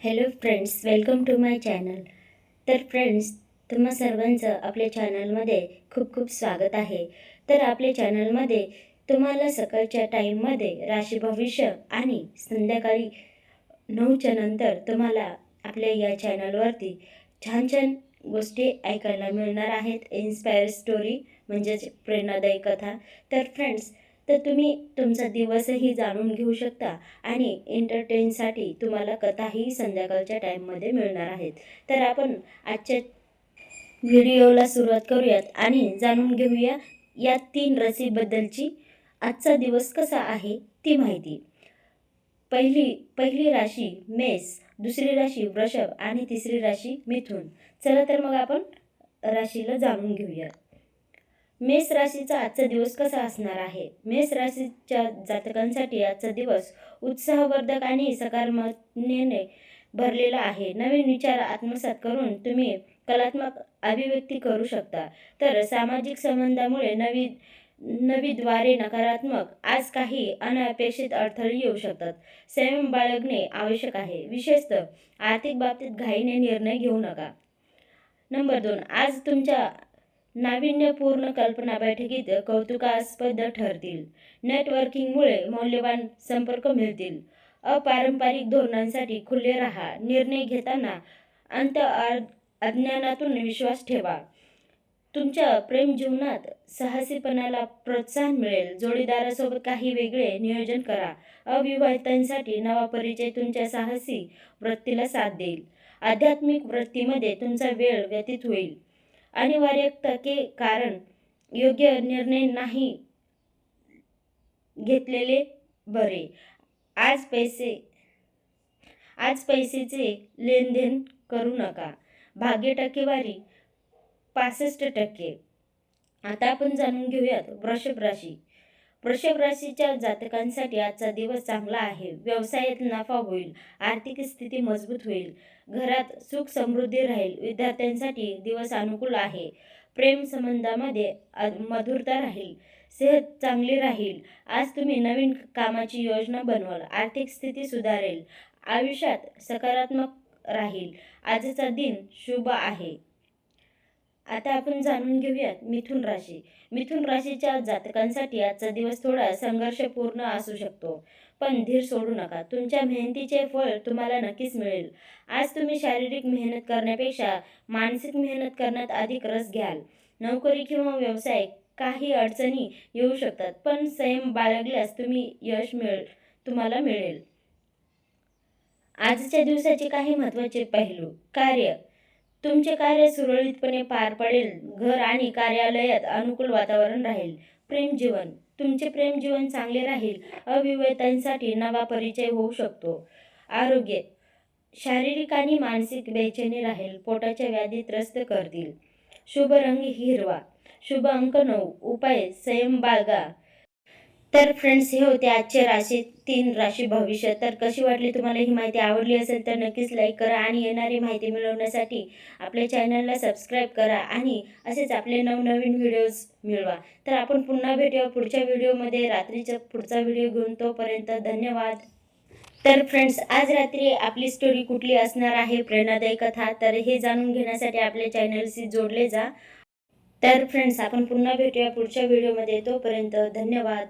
Hello friends welcome to my channel तर friends तुम्हा सर्वांचं आपल्या चॅनलमध्ये खूप खूप स्वागत आहे. तर आपल्या चॅनलमध्ये तुम्हाला सकाळच्या टाईममध्ये राशी भविष्य आणि संध्याकाळी नऊच्या नंतर तुम्हाला आपल्या या चॅनलवरती छान छान गोष्टी ऐकायला मिळणार आहेत. इन्स्पायर स्टोरी म्हणजेच प्रेरणादायी कथा. तर फ्रेंड्स तर तुम्ही तुमचा दिवसही जाणून घेऊ शकता आणि एंटरटेनसाठी तुम्हाला कथाही संध्याकाळच्या टाईममध्ये मिळणार आहेत. तर आपण आजच्या व्हिडिओला सुरुवात करूयात आणि जाणून घेऊया या तीन रसीबद्दलची. आजचा दिवस कसा आहे ती माहिती. पहिली पहिली राशी मेस दुसरी राशी वृषभ आणि तिसरी राशी मिथून. चला तर मग आपण राशीला जाणून घेऊया मेष राशीचा आजचा दिवस कसा असणार आहे? मेष राशीच्या जातकांसाठी आजचा दिवस उत्साहवर्धक आणि सकारात्मकतेने भरलेला आहे. नवीन विचार आत्मसात करून तुम्ही कलात्मक अभिव्यक्ती करू शकता. तर सामाजिक संबंधामुळे नवी नवी द्वारे नकारात्मक आज काही अनपेक्षित अडथळे येऊ शकतात. संयम बाळगणे आवश्यक आहे. विशेषतः आर्थिक बाबतीत घाईने निर्णय घेऊ नका. नंबर दोन आज तुमच्या नाविन्यपूर्ण कल्पना बैठकीत कौतुकास्पद ठरतील. नेटवर्किंगमुळे मौल्यवान संपर्क मिळतील. अपारंपरिक धोरणांसाठी खुले राहा. निर्णय घेताना अंत अज्ञानातून विश्वास ठेवा. तुमच्या प्रेम जीवनात साहसीपणाला प्रोत्साहन मिळेल. जोडीदारासोबत काही वेगळे नियोजन करा. अविवाहितांसाठी नवा परिचय तुमच्या साहसी वृत्तीला साथ देईल. आध्यात्मिक वृत्तीमध्ये तुमचा वेळ व्यतीत होईल. अनिवार्यता के कारण योग्य निर्णय नाही घेतलेले बरे. आज पैसे आज पैसेचे लेनदेन करू नका. भाग्य टक्केवारी पासष्ट टक्के. आता आपण जाणून घेऊयात वृषभ राशी. वृषभ राशीच्या जातकांसाठी आजचा दिवस चांगला आहे. व्यवसायात नफा होईल आर्थिक स्थिती मजबूत होईल घरात सुख समृद्धी राहील विद्यार्थ्यांसाठी दिवस अनुकूल आहे. प्रेम संबंधामध्ये मधुरता राहील सेहत चांगली राहील. आज तुम्ही नवीन कामाची योजना बनवाल आर्थिक स्थिती सुधारेल आयुष्यात सकारात्मक राहील. आजचा दिन शुभ आहे. आता आपण जाणून घेऊयात मिथुन राशी. मिथुन राशीच्या जातकांसाठी आजचा दिवस थोडा संघर्षपूर्ण असू शकतो. पण धीर सोडू नका. तुमच्या मेहनतीचे फळ तुम्हाला नक्कीच मिळेल. आज तुम्ही शारीरिक मेहनत करण्यापेक्षा मानसिक मेहनत करण्यात अधिक रस घ्याल. नोकरी किंवा व्यवसाय काही अडचणी येऊ शकतात पण संयम बाळगल्यास तुम्ही यश मिळेल तुम्हाला मिळेल. आजच्या दिवसाचे काही महत्त्वाचे पैलू. कार्य. तुमचे कार्य सुरळीतपणे पार पडेल. घर आणि कार्यालयात अनुकूल वातावरण राहील. प्रेम जीवन. तुमचे प्रेम जीवन चांगले राहील. अविवाहितांसाठी नवा परिचय होऊ शकतो. आरोग्य. शारीरिक आणि मानसिक बेचैनी राहील. पोटाच्या व्याधी त्रस्त करतील. शुभ रंग हिरवा. शुभ अंक नऊ. उपाय. संयम बाळगा. तर फ्रेंड्स हे होते आजचे राशी तीन राशी भविष्य. तर कशी वाटली तुम्हाला ही माहिती आवडली असेल तर नक्कीच लाईक करा आणि येणारी माहिती मिळवण्यासाठी आपल्या चॅनलला सबस्क्राईब करा आणि असेच आपले नवनवीन व्हिडिओज मिळवा. तर आपण पुन्हा भेटूया पुढच्या व्हिडिओमध्ये रात्रीचा पुढचा व्हिडिओ घेऊन तोपर्यंत धन्यवाद. तर फ्रेंड्स आज रात्री आपली स्टोरी कुठली असणार आहे? प्रेरणादायी कथा. तर हे जाणून घेण्यासाठी आपल्या चॅनलशी जोडले जा. तर फ्रेंड्स आपण पुन्हा भेटूया पुढच्या व्हिडिओमध्ये तोपर्यंत धन्यवाद.